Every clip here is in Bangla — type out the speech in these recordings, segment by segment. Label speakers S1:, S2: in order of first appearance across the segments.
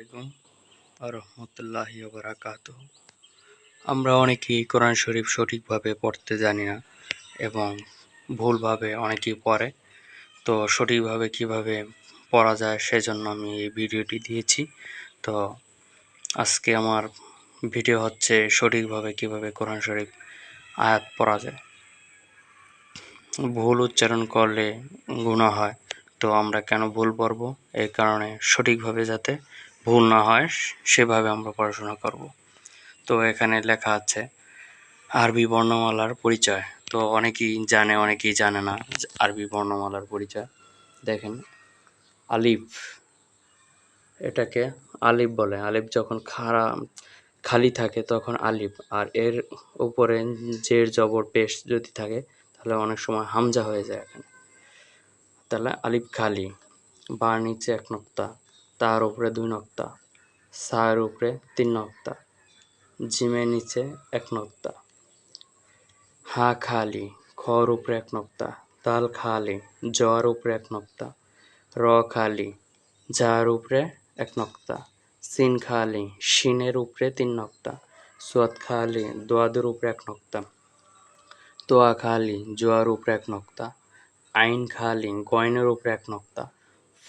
S1: আলাইকুম রহমতুল্লাহি বারাকাত আমরা অনেকেই কোরআন শরীফ সঠিকভাবে পড়তে জানি না এবং ভুলভাবে অনেকেই পড়ে। তো সঠিকভাবে কীভাবে পড়া যায় সেজন্য আমি এই ভিডিওটি দিয়েছি। তো আজকে আমার ভিডিও হচ্ছে সঠিকভাবে কীভাবে কোরআন শরীফ আয়াত পড়া যায়। ভুল উচ্চারণ করলে গুণা হয়, তো আমরা কেন ভুল পড়ব? এই কারণে সঠিকভাবে যাতে ভুল না হয়, সেভাবে আমরা পড়াশোনা করব। তো এখানে লেখা আছে, আরবি বর্ণমালার পরিচয়। তো অনেকেই জানে অনেকেই জানে না আরবি বর্ণমালার পরিচয়। দেখেন, আলিফ, এটাকে আলিফ বলে। আলিফ যখন খাড়া, খালি থাকে তখন আলিফ। আর এর উপরে জের, জবর, পেশ যদি থাকে, তাহলে অনেক সময় হামজা হয়ে যায় এখানে। তাহলে আলিফ খালি, বার নিচে এক নক্তা। তার উপরে দুই নক্তা, সায়ের উপরে তিন নক্তা, জিমের নিচে এক নক্তা। হা খালি, খর উপরে এক নক্তা, তাল খালি, জ্বর উপরে এক নক্তা, র খালি যার উপরে এক নক্তা, সিন খালি, শিনের উপরে তিন নক্তা, সোয়াদ খালি, দোয়াদের উপরে এক নক্তা, তোয়া খালি, জোয়ার উপরে এক নক্তা, আইন খালি, গয়নের উপরে এক নক্তা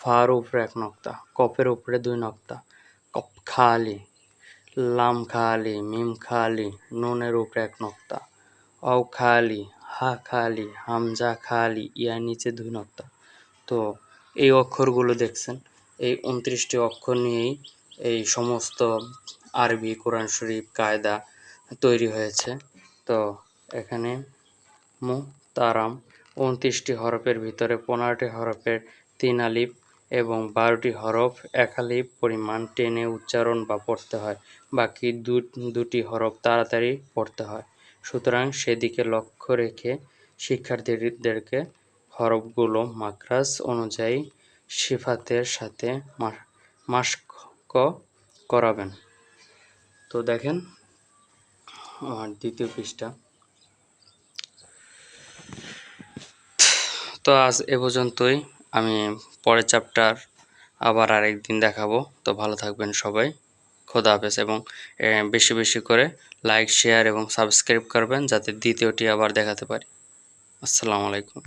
S1: ফার উপরে এক নক্তা, কপের উপরে দুই নক্তা। কপ খালি, লাম খালি, মিম খালি, নুনের উপরে এক নক্তা। অ খালি, হা খালি, হামজা খালি ইয়া নিচে দুই নক্তা। তো এই অক্ষরগুলো দেখছেন, এই উনত্রিশটি অক্ষর নিয়েই এই সমস্ত আরবি, কোরআন শরীফ, কায়দা তৈরি হয়েছে। তো এখানে মু তারাম উনত্রিশটি হরফের ভিতরে পনেরোটি হরফের তিন আলিফ এবং বারোটি হরফ এক আলিফ পরিমাণ টেনে উচ্চারণ বা পড়তে হয়। বাকি দু দুটি হরফ তাড়াতাড়ি পড়তে হয়। সুতরাং সেদিকে লক্ষ্য রেখে শিক্ষার্থীদেরকে হরফগুলো মাকরাজ অনুযায়ী সিফাতের সাথে মাস্ক করাবেন। তো দেখেন আমার দ্বিতীয় পৃষ্ঠা। তো আজ এ পর্যন্তই। আমি পরের চ্যাপ্টার আবার আরেকদিন দেখাবো। তো ভালো থাকবেন সবাই। খোদা হাফেজ এবং বেশি বেশি করে লাইক শেয়ার এবং সাবস্ক্রাইব করবেন যাতে দ্বিতীয়টি আবার দেখাতে পারি। আসসালামু আলাইকুম।